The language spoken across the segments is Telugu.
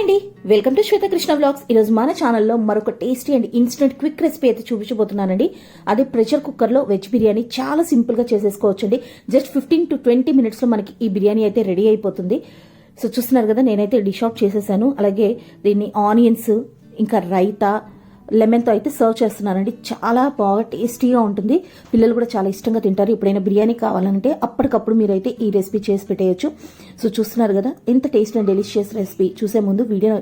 అండి. వెల్కమ్ టు శ్వేతకృష్ణ బ్లాగ్స్ ఈరోజు మన ఛానల్లో మరొక tasty and instant quick recipe అయితే చూపించబోతున్నానండి. అదే ప్రెషర్ కుక్కర్లో వెజ్ బిర్యానీ చాలా సింపుల్గా చేసేసుకోవచ్చండి. జస్ట్ ఫిఫ్టీన్ టు ట్వంటీ మినిట్స్లో మనకి ఈ బిర్యానీ అయితే రెడీ అయిపోతుంది. సో చూస్తున్నారు కదా నేనైతే డిష్ ఆఫ్ చేసేసాను. అలాగే దీన్ని ఆనియన్స్ ఇంకా రైతా లెమన్తో అయితే సర్వ్ చేస్తున్నానండి చాలా బాగా టేస్టీగా ఉంటుంది. పిల్లలు కూడా చాలా ఇష్టంగా తింటారు. ఎప్పుడైనా బిర్యానీ కావాలంటే అప్పటికప్పుడు మీరైతే ఈ రెసిపీ చేసి పెట్టేయచ్చు. సో చూస్తున్నారు కదా ఎంత టేస్ట్ అండ్ డెలిషియస్ రెసిపీ. చూసే ముందు వీడియో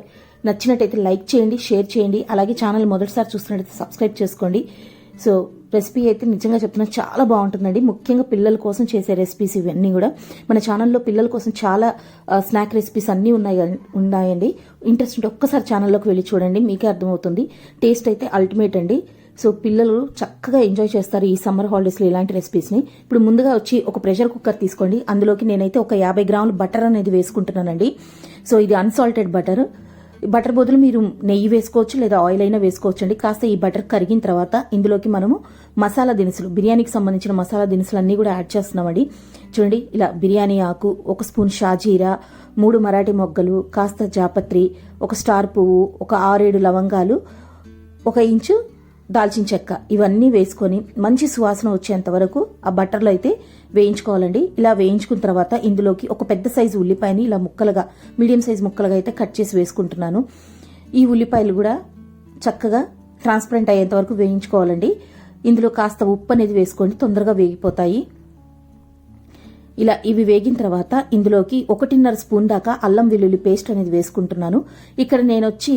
నచ్చినట్టయితే లైక్ చేయండి షేర్ చేయండి. అలాగే ఛానల్ మొదటిసారి చూస్తున్నట్టయితే సబ్స్క్రైబ్ చేసుకోండి. సో రెసిపీ అయితే నిజంగా చెప్తున్నా చాలా బాగుంటుందండి. ముఖ్యంగా పిల్లల కోసం చేసే రెసిపీస్ ఇవన్నీ కూడా. మన ఛానల్లో పిల్లల కోసం చాలా స్నాక్ రెసిపీస్ అన్నీ ఉన్నాయి ఉన్నాయండి. ఇంట్రెస్ట్ ఉంటే ఒక్కసారి ఛానల్లోకి వెళ్ళి చూడండి. మీకే అర్థమవుతుంది. టేస్ట్ అయితే అల్టిమేట్ అండి. సో పిల్లలు చక్కగా ఎంజాయ్ చేస్తారు ఈ సమ్మర్ హాలిడేస్లో ఇలాంటి రెసిపీస్ని ఇప్పుడు ముందుగా వచ్చి ఒక ప్రెషర్ కుక్కర్ తీసుకోండి. అందులోకి నేనైతే ఒక యాభై గ్రాములు బటర్ అనేది వేసుకుంటున్నానండి. సో ఇది అన్సాల్టెడ్ బటర్ బటర్ బదులు మీరు నెయ్యి వేసుకోవచ్చు లేదా ఆయిల్ అయినా వేసుకోవచ్చు అండి కాస్త ఈ బటర్ కరిగిన తర్వాత ఇందులోకి మనము మసాలా దినుసులు బిర్యానీకి సంబంధించిన మసాలా దినుసులు అన్నీ కూడా యాడ్ చేస్తున్నామండి. చూడండి ఇలా బిర్యానీ ఆకు ఒక స్పూన్ షాజీరా మూడు మరాఠీ మొగ్గలు కాస్త జాపత్రి ఒక స్టార్ పువ్వు ఒక ఆరేడు లవంగాలు ఒక ఇంచు దాల్చిన చెక్క ఇవన్నీ వేసుకొని మంచి సువాసన వచ్చేంత వరకు ఆ బట్టర్లో అయితే వేయించుకోవాలండి. ఇలా వేయించుకున్న తర్వాత ఇందులోకి ఒక పెద్ద సైజు ఉల్లిపాయని ఇలా ముక్కలుగా మీడియం సైజు ముక్కలుగా అయితే కట్ చేసి వేసుకుంటున్నాను. ఈ ఉల్లిపాయలు కూడా చక్కగా ట్రాన్స్పరెంట్ అయ్యేంత వరకు వేయించుకోవాలండి. ఇందులో కాస్త ఉప్పు అనేది వేసుకోండి తొందరగా వేగిపోతాయి. ఇలా ఇవి వేగిన తర్వాత ఇందులోకి ఒకటిన్నర స్పూన్ దాకా అల్లం వెల్లుల్లి పేస్ట్ అనేది వేసుకుంటున్నాను. ఇక్కడ నేను వచ్చి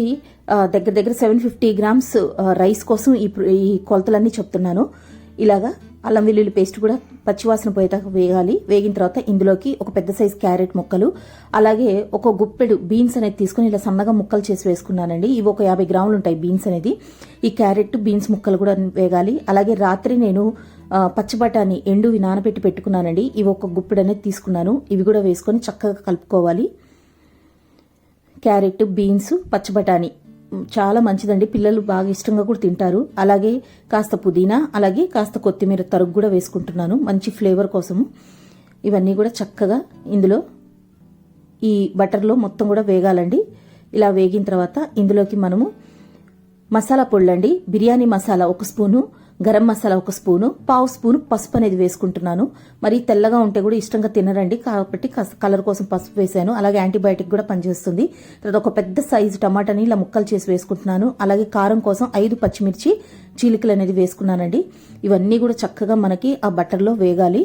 దగ్గర దగ్గర సెవెన్ ఫిఫ్టీ గ్రామ్స్ రైస్ కోసం ఈ ఈ కొలతలన్నీ చెప్తున్నాను. ఇలాగా అల్లం వెల్లుల్లి పేస్ట్ కూడా పచ్చివాసన పోయేదాకా వేగాలి. వేగిన తర్వాత ఇందులోకి ఒక పెద్ద సైజ్ క్యారెట్ ముక్కలు అలాగే ఒక గుప్పెడు బీన్స్ అనేది తీసుకుని ఇలా సన్నగా ముక్కలు చేసి వేసుకున్నానండి. ఇవి ఒక యాభై గ్రాములు ఉంటాయి బీన్స్ అనేది. ఈ క్యారెట్ బీన్స్ ముక్కలు కూడా వేగాలి. అలాగే రాత్రి నేను పచ్చిబటాని ఎండువి నానబెట్టి పెట్టుకున్నానండి. ఇవి ఒక గుప్పెడు అనేది తీసుకున్నాను. ఇవి కూడా వేసుకొని చక్కగా కలుపుకోవాలి. క్యారెట్ బీన్స్ పచ్చిబటాని చాలా మంచిదండి. పిల్లలు బాగా ఇష్టంగా కూడా తింటారు. అలాగే కాస్త పుదీనా అలాగే కాస్త కొత్తిమీర తరుగు కూడా వేసుకుంటున్నాను. మంచి ఫ్లేవర్ కోసము. ఇవన్నీ కూడా చక్కగా ఇందులో ఈ బటర్లో మొత్తం కూడా వేగాలండి. ఇలా వేగిన తర్వాత ఇందులోకి మనము మసాలా పొళ్ళండి బిర్యానీ మసాలా ఒక స్పూను గరం మసాలా ఒక స్పూను పావు స్పూను పసుపు అనేది వేసుకుంటున్నాను. మరి తెల్లగా ఉంటే కూడా ఇష్టంగా తినరండి. కాబట్టి కలర్ కోసం పసుపు వేసాను. అలాగే యాంటీబయాటిక్ కూడా పనిచేస్తుంది. తర్వాత ఒక పెద్ద సైజు టమాటాని ఇలా ముక్కలు చేసి వేసుకుంటున్నాను. అలాగే కారం కోసం ఐదు పచ్చిమిర్చి చీలికలు అనేది వేసుకున్నానండి. ఇవన్నీ కూడా చక్కగా మనకి ఆ బట్టర్లో వేగాలి.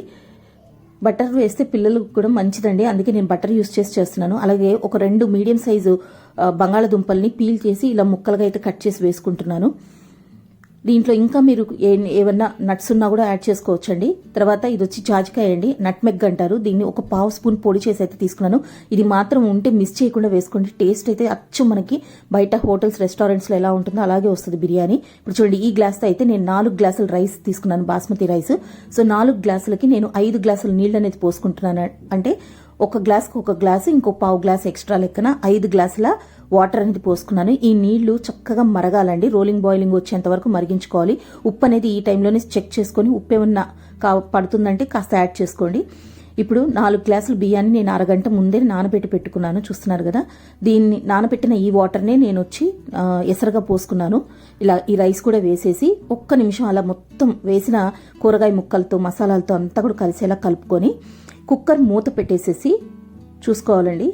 బటర్ వేస్తే పిల్లలకు కూడా మంచిదండి. అందుకే నేను బటర్ యూస్ చేసి చేస్తున్నాను. అలాగే ఒక రెండు మీడియం సైజు బంగాళదుంపల్ని పీల్ చేసి ఇలా ముక్కలుగా అయితే కట్ చేసి వేసుకుంటున్నాను. దీంట్లో ఇంకా మీరు ఏమన్నా నట్స్ ఉన్నా కూడా యాడ్ చేసుకోవచ్చండి. తర్వాత ఇది వచ్చి జాజికాయ అండి. నట్మెగ్ అంటారు. దీన్ని ఒక పావు స్పూన్ పొడి చేసి అయితే తీసుకున్నాను. ఇది మాత్రం ఉంటే మిస్ చేయకుండా వేసుకోండి. టేస్ట్ అయితే అచ్చు మనకి బయట హోటల్స్ రెస్టారెంట్స్లో ఎలా ఉంటుందో అలాగే వస్తుంది బిర్యానీ. ఇప్పుడు చూడండి ఈ గ్లాస్తో అయితే నేను నాలుగు గ్లాసులు రైస్ తీసుకున్నాను బాస్మతి రైస్ సో నాలుగు గ్లాసులకి నేను ఐదు గ్లాసులు నీళ్ళు అనేది పోసుకుంటున్నాను. అంటే ఒక గ్లాస్కి ఒక గ్లాసు ఇంకో పావు గ్లాస్ ఎక్స్ట్రా లెక్కన ఐదు గ్లాసుల వాటర్ అనేది పోసుకున్నాను. ఈ నీళ్ళు చక్కగా మరగాలండి. రోలింగ్ బాయిలింగ్ వచ్చేంత వరకు మరిగించుకోవాలి. ఉప్పు అనేది ఈ టైంలోనే చెక్ చేసుకొని ఉప్పు ఏమన్నా కా పడుతుందంటే కాస్త యాడ్ చేసుకోండి. ఇప్పుడు నాలుగు గ్లాసులు బియ్యాన్ని నేను అరగంట ముందే నానబెట్టి పెట్టుకున్నాను. చూస్తున్నారు కదా? దీన్ని నానబెట్టిన ఈ వాటర్నే నేను వచ్చి ఎసరగా పోసుకున్నాను. ఇలా ఈ రైస్ కూడా వేసేసి ఒక్క నిమిషం అలా మొత్తం వేసిన కూరగాయ ముక్కలతో మసాలాలతో అంతా కూడా కలిసేలా కలుపుకొని కుక్కర్ మూత పెట్టేసేసి చూసుకోవాలండి.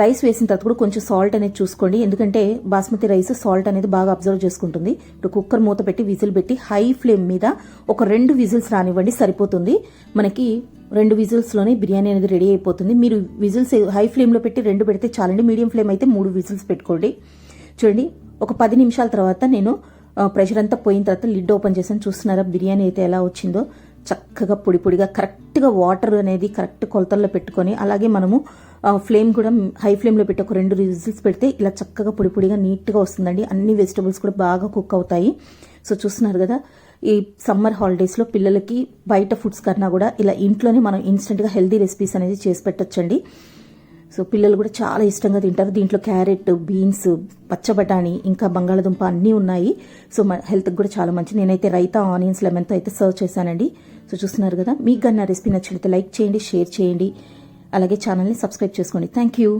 రైస్ వేసిన తర్వాత కూడా కొంచెం సాల్ట్ అనేది చూసుకోండి. ఎందుకంటే బాస్మతి రైస్ సాల్ట్ అనేది బాగా అబ్జర్వ్ చేసుకుంటుంది. ఇప్పుడు కుక్కర్ మూత పెట్టి విజిల్ పెట్టి హై ఫ్లేమ్ మీద ఒక రెండు విజిల్స్ రానివ్వండి సరిపోతుంది. మనకి రెండు విజిల్స్లోనే బిర్యానీ అనేది రెడీ అయిపోతుంది. మీరు విజిల్స్ హై ఫ్లేమ్లో పెట్టి రెండు పెడితే చాలండి. మీడియం ఫ్లేమ్ అయితే మూడు విజిల్స్ పెట్టుకోండి. చూడండి ఒక పది నిమిషాల తర్వాత నేను ప్రెషర్ అంతా పోయిన తర్వాత లిడ్ ఓపెన్ చేసాను చూస్తున్నారా బిర్యానీ అయితే ఎలా వచ్చిందో. చక్కగా పొడి పొడిగా కరెక్ట్గా వాటర్ అనేది కరెక్ట్ కొలతల్లో పెట్టుకొని అలాగే మనము ఫ్లేమ్ కూడా హై ఫ్లేమ్లో పెట్టి ఒక రెండు విజిల్స్ పెడితే ఇలా చక్కగా పొడి పొడిగా నీట్గా వస్తుందండి. అన్ని వెజిటబుల్స్ కూడా బాగా కుక్ అవుతాయి. సో చూస్తున్నారు కదా ఈ సమ్మర్ హాలిడేస్లో పిల్లలకి బయట ఫుడ్స్ కన్నా కూడా ఇలా ఇంట్లోనే మనం ఇన్స్టెంట్గా హెల్దీ రెసిపీస్ అనేది చేసి పెట్టచ్చండి. సో పిల్లలు కూడా చాలా ఇష్టంగా తింటారు. దీంట్లో క్యారెట్ బీన్స్ పచ్చబటాణి ఇంకా బంగాళదుంప అన్నీ ఉన్నాయి. సో మన హెల్త్కి కూడా చాలా మంచిది. నేనైతే రైతా ఆనియన్స్ లెమన్తో అయితే సర్వ్ చేశానండి. సో చూస్తున్నారు కదా మీకు కానీ నా రెసిపీ నచ్చినట్లయితే లైక్ చేయండి షేర్ చేయండి. అలాగే ఛానల్ని సబ్స్క్రైబ్ చేసుకోండి. Thank you.